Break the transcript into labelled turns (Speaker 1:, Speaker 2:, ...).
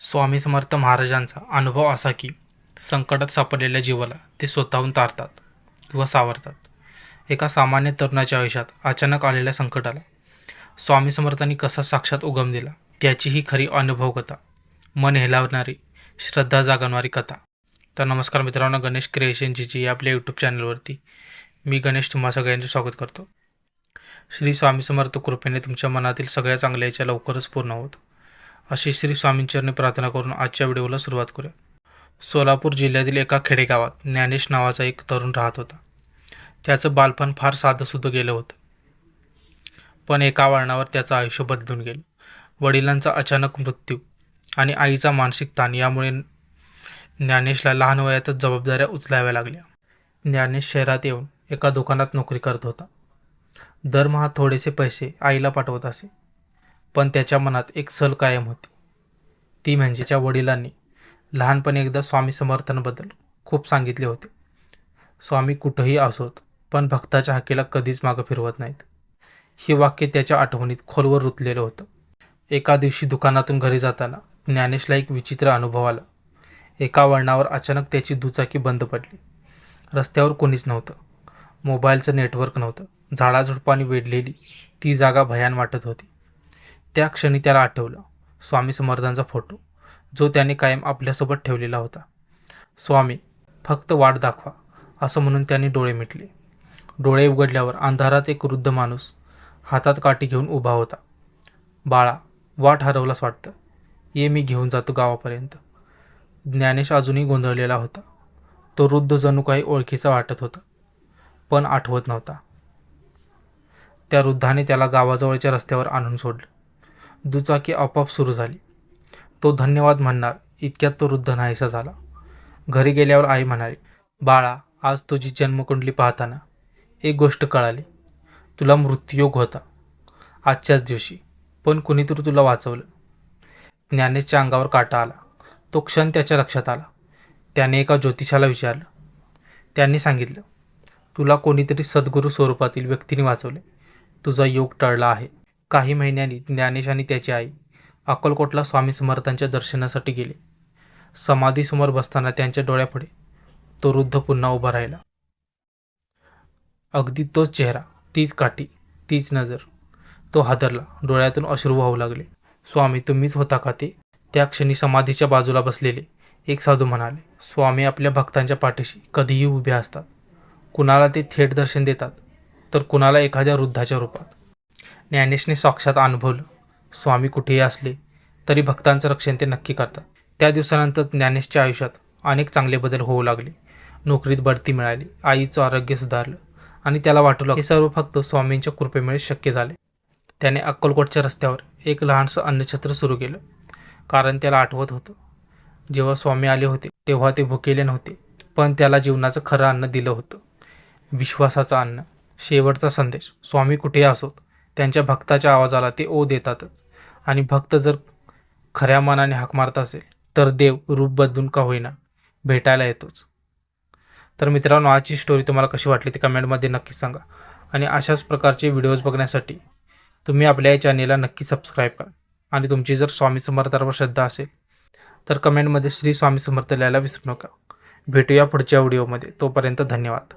Speaker 1: स्वामी समर्थ महाराजांचा अनुभव असा की संकटात सापडलेल्या जीवाला ते स्वतःहून तारतात किंवा सावरतात. एका सामान्य तरुणाच्या आयुष्यात अचानक आलेल्या संकटाला स्वामी समर्थांनी कसा साक्षात उगम दिला त्याची ही खरी अनुभव कथा मन हेलावणारी श्रद्धा जागवणारी कथा. तर नमस्कार मित्रांनो गणेश क्रिएशनजीची या आपल्या यूट्यूब चॅनलवरती मी गणेश तुम्हा सगळ्यांचे स्वागत करतो. श्री स्वामी समर्थ कृपेने तुमच्या मनातील सगळ्या चांगल्या याच्या लवकरच पूर्ण होत. अशी श्री स्वामींचरणी प्रार्थना करून आजच्या व्हिडिओला सुरुवात करूया. सोलापूर जिल्ह्यातील एका खेडेगावात ज्ञानेश नावाचा एक तरुण राहत होता. त्याचं बालपण फार साधंसुधं गेलं होतं. पण एका वळणावर त्याचं आयुष्य बदलून गेलं. वडिलांचा अचानक मृत्यू आणि आईचा मानसिक ताण यामुळे ज्ञानेशला लहान वयातच जबाबदाऱ्या उचलाव्या लागल्या. ज्ञानेश शहरात येऊन एका दुकानात नोकरी करत होता. दरमहा थोडेसे पैसे आईला पाठवत असे. पण त्याच्या मनात एक सल कायम होती. ती म्हणजे त्याच्या वडिलांनी लहानपणी एकदा स्वामी समर्थांबद्दल खूप सांगितले होते. स्वामी कुठंही असोत पण भक्ताच्या हाकेला कधीच मागं फिरवत नाहीत. हे वाक्य त्याच्या आठवणीत खोलवर रुतलेलं होतं. एका दिवशी दुकानातून घरी जाताना ज्ञानेशला एक विचित्र अनुभव आला. एका वळणावर अचानक त्याची दुचाकी बंद पडली. रस्त्यावर कोणीच नव्हतं. मोबाईलचं नेटवर्क नव्हतं. झाडाझुडपाने वेढलेली ती जागा भयान वाटत होती. त्या क्षणी त्याला आठवलं स्वामी समर्थांचा फोटो जो त्याने कायम आपल्यासोबत ठेवलेला होता. स्वामी फक्त वाट दाखवा असं म्हणून त्याने डोळे मिटले. डोळे उघडल्यावर अंधारात एक वृद्ध माणूस हातात काठी घेऊन उभा होता. बाळा वाट हरवलाच वाटतं. ये मी घेऊन जातो गावापर्यंत. ज्ञानेश अजूनही गोंधळलेला होता. तो वृद्ध जणू काही ओळखीचा वाटत होता पण आठवत नव्हता. त्या वृद्धाने त्याला गावाजवळच्या रस्त्यावर आणून सोडलं. दुचाकी आपोआप सुरू झाली. तो धन्यवाद म्हणणार इतक्यात तो वृद्ध नाहीसा झाला. घरी गेल्यावर आई म्हणाली बाळा आज तुझी जन्मकुंडली पाहताना एक गोष्ट कळाली. तुला मृत्यूयोग होता. आजच्याच दिवशी. पण कुणीतरी तुला वाचवलं. ज्ञानेशच्या अंगावर काटा आला. तो क्षण त्याच्या लक्षात आला. त्याने एका ज्योतिषाला विचारलं. त्यांनी सांगितलं तुला कोणीतरी सद्गुरू स्वरूपातील व्यक्तीने वाचवले. तुझा योग टळला आहे. काही महिन्यांनी ज्ञानेश आणि त्याची आई अक्कलकोटला स्वामी समर्थांच्या दर्शनासाठी गेले. समाधीसमोर बसताना त्यांच्या डोळ्यापुढे तो वृद्ध पुन्हा उभा राहिला. अगदी तोच चेहरा तीच काठी तीच नजर. तो हादरला डोळ्यातून अश्रू वाहू लागले. स्वामी तुम्हीच होता का ते? त्या क्षणी समाधीच्या बाजूला बसलेले एक साधू म्हणाले स्वामी आपल्या भक्तांच्या पाठीशी कधीही उभे असतात. कुणाला ते थेट दर्शन देतात तर कुणाला एखाद्या वृद्धाच्या रूपात. ज्ञानेशने साक्षात अनुभवलं. स्वामी कुठेही असले तरी भक्तांचं रक्षण ते नक्की करतात. त्या दिवसानंतर ज्ञानेशच्या आयुष्यात अनेक चांगले बदल होऊ लागले. नोकरीत बढती मिळाली आईचं आरोग्य सुधारलं आणि त्याला वाटू लागलं. हे सर्व फक्त स्वामींच्या कृपेमुळे शक्य झाले. त्याने अक्कलकोटच्या रस्त्यावर एक लहानसं अन्नछत्र सुरू केलं कारण त्याला आठवत होतं. जेव्हा स्वामी आले होते तेव्हा ते भुकेले नव्हते पण त्याला जीवनाचं खरं अन्न दिलं होतं. विश्वासाचं अन्न शेवटचा संदेश. स्वामी कुठेही असोत त्यांच्या भक्ताच्या आवाजाला ते ओ देतातच आणि भक्त जर खऱ्या मनाने हाक मारत असेल तर देव रूप बदलून का होईना? भेटायला येतोच. तर मित्रांनो आजची स्टोरी तुम्हाला कशी वाटली ते कमेंटमध्ये नक्की सांगा. आणि अशाच प्रकारचे व्हिडिओज बघण्यासाठी तुम्ही आपल्या या चॅनेलला नक्की सबस्क्राईब करा. आणि तुमची जर स्वामी समर्थावर श्रद्धा असेल तर कमेंटमध्ये श्री स्वामी समर्थ लिहायला विसरू नका. भेटूया पुढच्या व्हिडिओमध्ये तोपर्यंत धन्यवाद.